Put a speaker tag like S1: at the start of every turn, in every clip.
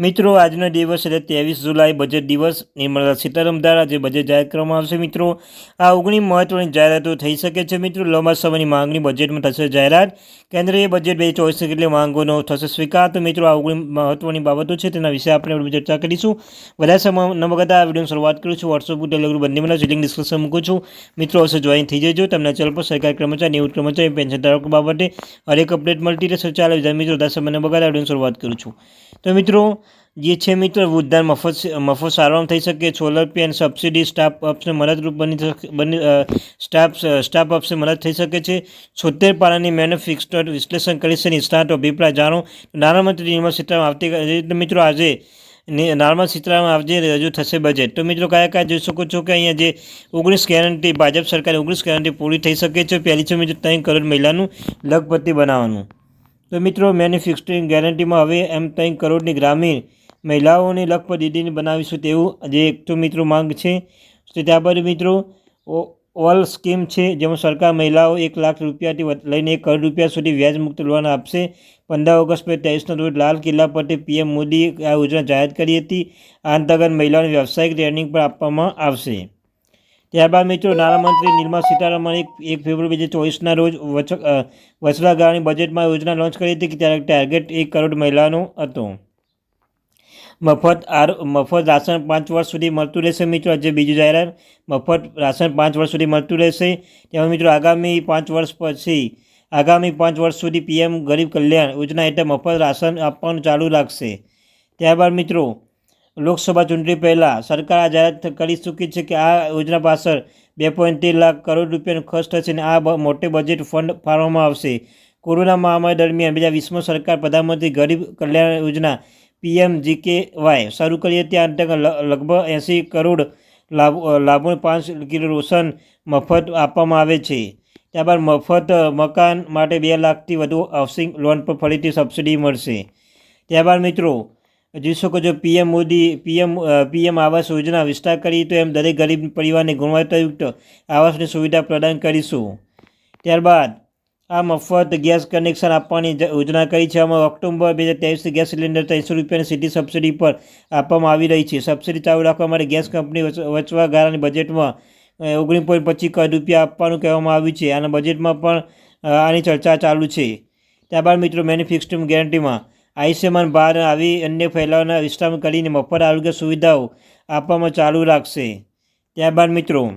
S1: મિત્રો, આજનો દિવસ એટલે ત્રેવીસ જુલાઈ બજેટ દિવસ. નિર્મલા સીતારામ દ્વારા જે બજેટ જાહેર કરવામાં આવશે મિત્રો, આ ઓગણી મહત્વની જાહેરાતો થઈ શકે છે મિત્રો. લાંબા સમયની માંગણી બજેટમાં થશે જાહેરાત. કેન્દ્રીય બજેટ બે ચોવીસ કેટલી માંગોનો થશે સ્વીકાર. તો મિત્રો, આ ઓગણી મહત્વની બાબતો છે તેના વિશે આપણે ચર્ચા કરીશું. બધા સમય ન વગતા આ વિડીયોની શરૂઆત કરું છું. વોટ્સઅપ ટેલિગ્રામ બંનેમાં લિંક ડિસ્કશન મૂકું છું. મિત્રો, અવશ્ય જોઈન થઈ જજો. તમને ચેનલ પર સરકારી કર્મચારી, નિવૃત્ત કર્મચારી, પેન્શન ધારકો બાબતે હરેક અપડેટ મળતી રહેશે. ચાલો મિત્રો દસ સમયને બગાડ આ વિડીયોની શરૂઆત કરું છું. તો મિત્રો જે છે મિત્રો વૃદ્ધાર મફત મફત સારવાર થઈ શકે સોલર પેન સબસિડી સ્ટાફ અપ્સને મદદરૂપ બની બની સ્ટાફ સ્ટાફ અપ્સને મદદ થઈ શકે છે. છોતેર પારાની મેન્યુફિક્સ્ડ વિશ્લેષણ કરી છે નિષ્ણાતો અભિપ્રાય જાણો. નાણામંત્રી નિર્મલા સીતારામન આવતીકાલે મિત્રો આજે નાર્મલ સીતારામન આજે રજૂ થશે બજેટ તો મિત્રો કયા કયા જોઈ શકો છો કે અહીંયા જે ઓગણીસ ગેરંટી ભાજપ સરકારે ઓગણીસ ગેરંટી પૂરી થઈ શકે છે? પહેલી છે મિત્રો ત્રણ કરોડ મહિલાનું લખપતિ બનાવવાનું. તો મિત્રો મેન્યુફેક્ચરિંગ ગેરંટીમાં હવે એમ ત્રણ કરોડની ગ્રામીણ મહિલાઓની લખપત દીદીને બનાવીશું તેવું જે એક તો મિત્રો માંગ છે. તો ત્યાં પર મિત્રો ઓલ સ્કીમ છે જેમાં સરકાર મહિલાઓ એક લાખ રૂપિયાથી લઈને એક કરોડ રૂપિયા સુધી વ્યાજ મુક્ત લોન આપશે. પંદર ઓગસ્ટ બે ત્રેવીસના રોજ લાલ કિલ્લા પરથી પીએમ મોદીએ આ યોજના જાહેર કરી હતી. આ અંતર્ગત મહિલાઓને વ્યવસાયિક ટ્રેનિંગ પણ આપવામાં આવશે. ત્યારબાદ મિત્રો નાણામંત્રી નિર્મલા સીતારામન એક ફેબ્રુઆરી બે હજાર ચોવીસના રોજ વચલા ગાળાની બજેટમાં યોજના લોન્ચ કરી હતી કે ત્યારે ટાર્ગેટ એક કરોડ મહિલાનો હતો. મફત આર મફત રાશન પાંચ વર્ષ સુધી મળતું રહેશે મિત્રો. આજે બીજું જાહેરાત, મફત રાશન પાંચ વર્ષ સુધી મળતું રહેશે. તેમાં મિત્રો આગામી પાંચ વર્ષ પછી, આગામી પાંચ વર્ષ સુધી પીએમ ગરીબ કલ્યાણ યોજના હેઠળ મફત રાશન આપવાનું ચાલુ રાખશે. ત્યારબાદ મિત્રો લોકસભા ચૂંટણી પહેલાં સરકાર આ જાહેરાત કરી ચૂકી છે કે આ યોજના પાછળ બે પોઈન્ટ ત્રીસ લાખ કરોડ રૂપિયાનો ખર્ચ થશે અને આ મોટે બજેટ ફંડ ફાળવવામાં આવશે. કોરોના મહામારી દરમિયાન બે હજાર વીસમાં સરકાર પ્રધાનમંત્રી ગરીબ કલ્યાણ યોજના પીએમ જીકેવાય શરૂ કરી હતી. આ અંતર્ગત લગભગ એંસી કરોડ લાભ લાભો પાંચ કિલો રોશન મફત આપવામાં આવે છે. ત્યારબાદ મફત મકાન માટે બે લાખથી વધુ હાઉસિંગ લોન પર ફરીથી સબસિડી મળશે. ત્યારબાદ મિત્રો જોઈ શકો છો PM Modi, PM PM Awas Yojana વિસ્તાર કરી તો એમ દરેક ગરીબ પરિવારને ગુણવત્તાયુક્ત આવાસની સુવિધા પ્રદાન કરીશું. ત્યારબાદ આ મફત ગેસ કનેક્શન આપવાની યોજના કરી છે. આમાં ઓક્ટોબર બે હજાર ત્રેવીસથી ગેસ સિલિન્ડર ત્રણસો રૂપિયાની સીધી સબસિડી પર આપવામાં આવી રહી છે. સબસિડી ચાલુ રાખવા માટે ગેસ કંપની વચવા ગાળાની બજેટમાં ઓગણીસ પોઈન્ટ પચીસ કરોડ રૂપિયા આપવાનું કહેવામાં આવ્યું છે. આના બજેટમાં પણ આની ચર્ચા ચાલુ છે. ત્યારબાદ મિત્રો મેન્યુફેક્ચરિંગ ગેરંટીમાં આયુષ્યમાન ભારત આવી અન્ય ફેલાવાના વિસ્તાર કરીને મફત આરોગ્ય સુવિધાઓ આપવામાં ચાલુ રાખશે. ત્યારબાદ મિત્રો,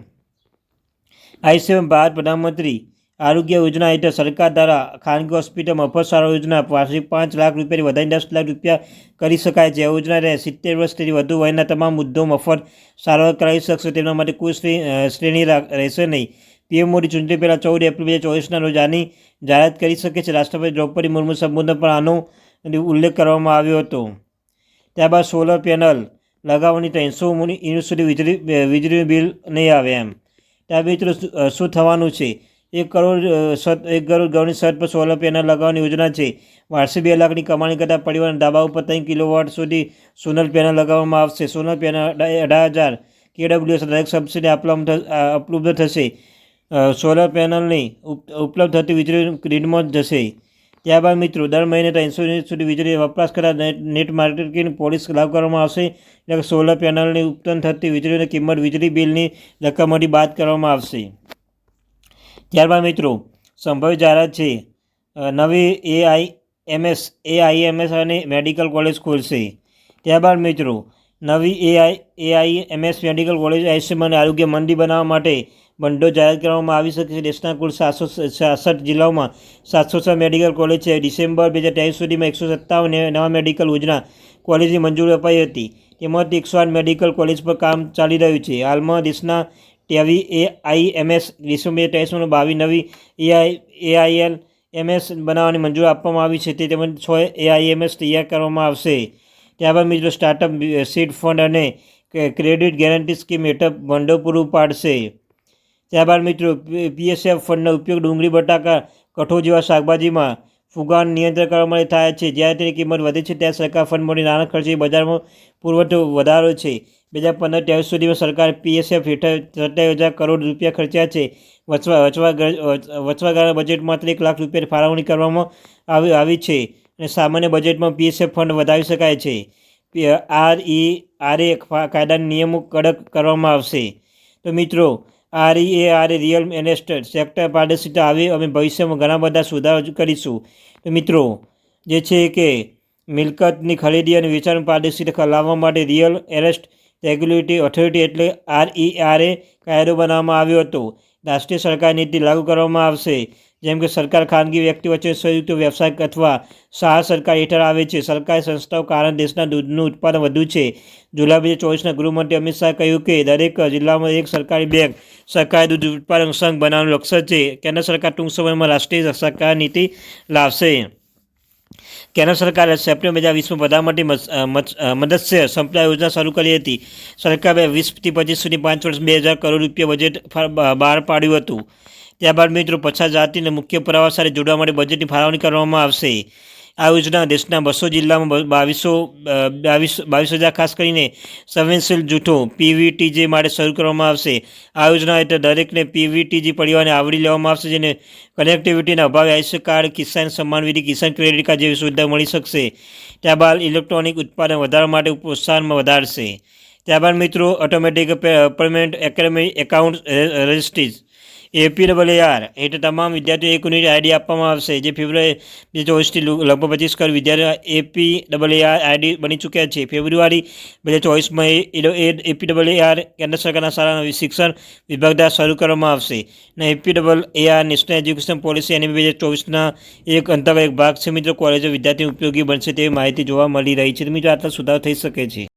S1: આયુષ્યમાન ભારત પ્રધાનમંત્રી આરોગ્ય યોજના હેઠળ સરકાર દ્વારા ખાનગી હોસ્પિટલ મફત સારવાર યોજના વાર્ષિક પાંચ લાખ રૂપિયાથી વધારીને દસ લાખ રૂપિયા કરી શકાય છે. યોજના સિત્તેર વર્ષથી વધુ વયના તમામ મુદ્દો મફત સારવાર કરાવી શકશે. તેના માટે કોઈ શ્રે- શ્રેણી રહેશે નહીં. પીએમ મોદી ચૂંટણી પહેલાં ચૌદ એપ્રિલ બે હજાર ચોવીસના રોજ આની જાહેરાત કરી શકે છે. રાષ્ટ્રપતિ દ્રૌપદી મુર્મુ સંબોધન પણ આનો ઉલ્લેખ કરવામાં આવ્યો હતો. ત્યારબાદ સોલર પેનલ લગાવવાની ત્રણસો યુનિટ સુધી વીજળી વીજળીનું બિલ નહીં આવે એમ. ત્યાર મિત્રો શું- થવાનું છે? એક કરોડ સત, એક કરોડ ગણી સત પર સોલર પેનલ લગાવવાની યોજના છે. વાર્ષિક બે લાખની કમાણી કરતા પરિવારના ધાબા ઉપર ત્રણ કિલોવોટ સુધી સોલર પેનલ લગાવવામાં આવશે. સોલર પેનલ અઢા- અઢાર હજાર કેડબ્લ્યુએસ દરેક સબસિડી ઉપલબ્ધ થશે. સોલર પેનલની ઉપ- ઉપલબ્ધ થતી વીજળી ગ્રીડમાં જશે. ત્યારબાદ મિત્રો, દર મહિને ત્રણસો યુનિટ સુધી વીજળી વપરાશ કરતા નેટ માર્કેટિંગ પોલિસ લાગુ કરવામાં આવશે. એટલે કે સોલર પેનલની ઉત્પન્ન થતી વીજળીની કિંમત વીજળી બિલની રકમમાંથી બાદ કરવામાં આવશે. ત્યારબાદ મિત્રો, સંભવિત જાહેરાત છે. નવી એઆઈ, એમએસ એઆઈએમએસ અને મેડિકલ કોલેજ ખોલશે. ત્યારબાદ મિત્રો, નવી AI AI, MS, medical college, Ayushman Arogya મંડી બનાવવા માટે બંડો જાહેર કરવામાં આવી શકે છે. દેશના કુલ સાતસો છાસઠ જિલ્લાઓમાં સાતસો છ મેડિકલ કોલેજ છે. ડિસેમ્બર બે હજાર ત્રેવીસ સુધીમાં એકસો સત્તાવન નવા મેડિકલ યોજના કોલેજની મંજૂરી અપાઈ હતી. તેમાંથી એકસો આઠ મેડિકલ કોલેજ પર કામ ચાલી રહ્યું છે. હાલમાં દેશના ટેવી એ આઈ એમએસ ડિસેમ્બર ત્રેવીસમાં બાવીસ નવી એઆઈ, એઆઈએલ, એમએસ બનાવવાની મંજૂરી આપવામાં આવી છે. તે તેમજ છ એઆઈએમએસ તૈયાર કરવામાં આવશે. ત્યારબાદ મિત્રો સ્ટાર્ટઅપ સીડ ફંડ અને ક્રેડિટ ગેરંટી સ્કીમ હેઠળ ભંડો પૂરું પાડશે. ત્યારબાદ મિત્રો પીએસએફ ફંડનો ઉપયોગ ડુંગળી, બટાકા, કઠોળ જેવા શાકભાજીમાં ફુગાન નિયંત્રણ કરવા માટે થાય છે. જ્યારે તેની કિંમત વધે છે ત્યારે સરકાર ફંડ મળી નાણાં ખર્ચે બજારમાં પુરવઠો વધારો છે. બે હજાર પંદર ત્રેવીસ સુધીમાં સરકારે પીએસએફ હેઠળ સત્તાવીસ હજાર કરોડ રૂપિયા ખર્ચ્યા છે. વચવા વચવા વચવાગાળા બજેટમાં માત્ર એક લાખ રૂપિયાની ફાળવણી કરવામાં આવી આવી છે અને સામાન્ય બજેટમાં પીએસએફ ફંડ વધારી શકાય છે. આર ઈ આર એ કાયદાના નિયમો કડક કરવામાં આવશે. તો મિત્રો R E A R A real estate sector પારદર્શિતા આવે અમે ભવિષ્યમાં ઘણા બધા સુધારો કરીશું. તો મિત્રો, જે છે કે મિલકતની ખરીદી અને વેચાણ પારદર્શિતા લાવવા માટે રિયલ એરેસ્ટ રેગ્યુલેટરી ઓથોરિટી એટલે આર ઈ આર એ કાયદો બનાવવામાં આવ્યો હતો. રાષ્ટ્રીય સરકાર નીતિ લાગુ કરવામાં આવશે. જેમ કે સરકાર ખાનગી વ્યક્તિ વચ્ચે સંયુક્ત વ્યવસાય અથવા સહાય સરકાર હેઠળ આવે છે. સરકારી સંસ્થાઓ કારણ દેશના દૂધનું ઉત્પાદન વધુ છે. જુલાઈ બે હજાર ચોવીસના ગૃહમંત્રી અમિત શાહે કહ્યું કે દરેક જિલ્લામાં એક સરકારી બેંક, સરકારી દૂધ ઉત્પાદન સંઘ બનાવવાનું લક્ષ્ય છે. કેન્દ્ર સરકાર ટૂંક સમયમાં રાષ્ટ્રીય સરકાર નીતિ લાવશે. કેન્દ્ર સરકારે સપ્ટેમ્બર બે હજાર વીસમાં પ્રધાનમંત્રી મત્સ્ય સંપદા યોજના શરૂ કરી હતી. સરકારે વીસથી પચીસ સુધી પાંચ વર્ષ બે હજાર કરોડ રૂપિયા બજેટ બહાર પાડ્યું હતું. ત્યારબાદ મિત્રો, પછાત જાતિને મુખ્ય પુરાવા સાથે જોડવા માટે બજેટની ફાળવણી કરવામાં આવશે. આ યોજના દેશના બસો જિલ્લામાં બાવીસો બાવીસ બાવીસ હજાર ખાસ કરીને સંવેદનશીલ જૂથો પીવીટીજી માટે શરૂ કરવામાં આવશે. આ યોજના હેઠળ દરેકને પીવીટીજી પરિવારને આવરી લેવામાં આવશે, જેને કનેક્ટિવિટીના અભાવે આયુષ્ય કાર્ડ, કિસાન સન્માન વિધિ, કિસાન ક્રેડિટ કાર્ડ જેવી સુવિધા મળી શકશે. ત્યારબાદ ઇલેક્ટ્રોનિક ઉત્પાદન વધારવા માટે પ્રોત્સાહનમાં વધારશે. ત્યારબાદ મિત્રો automatic payment academy account registries A P double A R એટલે તમામ વિદ્યાર્થીઓ એક યુનિટ આઈડી આપવામાં આવશે. જે ફેબ્રુઆરી ચોવીસથી લગભગ પચીસ કરોડ વિદ્યાર્થીઓ એપી, ડબલ એઆર આઈડી બની ચૂક્યા છે. ફેબ્રુઆરી, બે હજાર ચોવીસમાં એપી, ડબલ એઆર કેન્દ્ર સરકારના શાળા શિક્ષણ વિભાગ દ્વારા શરૂ કરવામાં આવશે. અને AP, double AR national education policy અને બે હજાર ચોવીસના એક અંતર્ગત એક ભાગ છે. મિત્રો કોલેજો વિદ્યાર્થીઓ ઉપયોગી બનશે તેવી માહિતી જોવા મળી રહી છે. મિત્રો, આટલા સુધારો થઈ શકે છે.